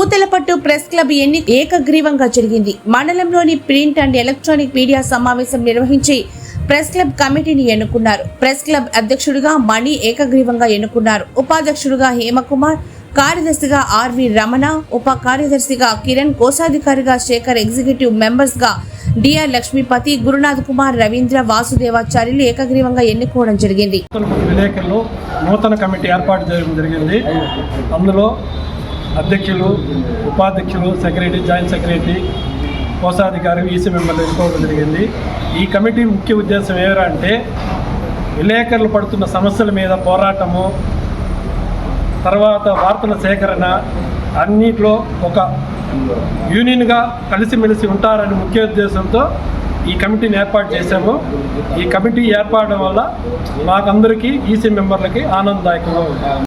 Puthalapattu press club ఎన్ని ఏకగ్రీవంగా జరిగింది? మండలంలోని ప్రింట్ అండ్ ఎలక్ట్రానిక్ మీడియా సమావేశం నిర్వహించి ప్రెస్ క్లబ్ కమిటీని ఎన్నుకున్నారు. ప్రెస్ క్లబ్ అధ్యక్షుడిగా మణి ఏకగ్రీవంగా ఎన్నుకున్నారు. ఉపాధ్యక్షుడిగా హేమకుమార్ కార్యదర్శిగా ఆర్వి రమణ ఉప కార్యదర్శిగా కిరణ్ కోశాధికారిగా శేఖర్ ఎగ్జిక్యూటివ్ మెంబర్స్గా డిఆర్ లక్ష్మీపతి గురునాథ్ కుమార్ రవీంద్ర వాసుదేవాచార్యులు ఏకగ్రీవంగా ఎన్నుకోవడం జరిగింది. విలేకరులు నూతన కమిటీ ఏర్పాటు చేయడం జరిగింది. అందులో అధ్యక్షులు ఉపాధ్యక్షులు సెక్రటరీ జాయింట్ సెక్రటరీ కోశాధికారి ఈసీ మెంబర్లు ఎన్నుకోవడం జరిగింది. ఈ కమిటీ ముఖ్య ఉద్దేశం ఏమిరా అంటే విలేకరులు పడుతున్న సమస్యల మీద పోరాటము తర్వాత వార్తల సేకరణ అన్నిట్లో ఒక యూనియన్గా కలిసిమెలిసి ఉంటారని ముఖ్య ఉద్దేశంతో ఈ కమిటీని ఏర్పాటు చేశాము. ఈ కమిటీ ఏర్పడడం వల్ల మాకందరికీ ఈసీ మెంబర్లకి ఆనందదాయకంగా ఉంటుంది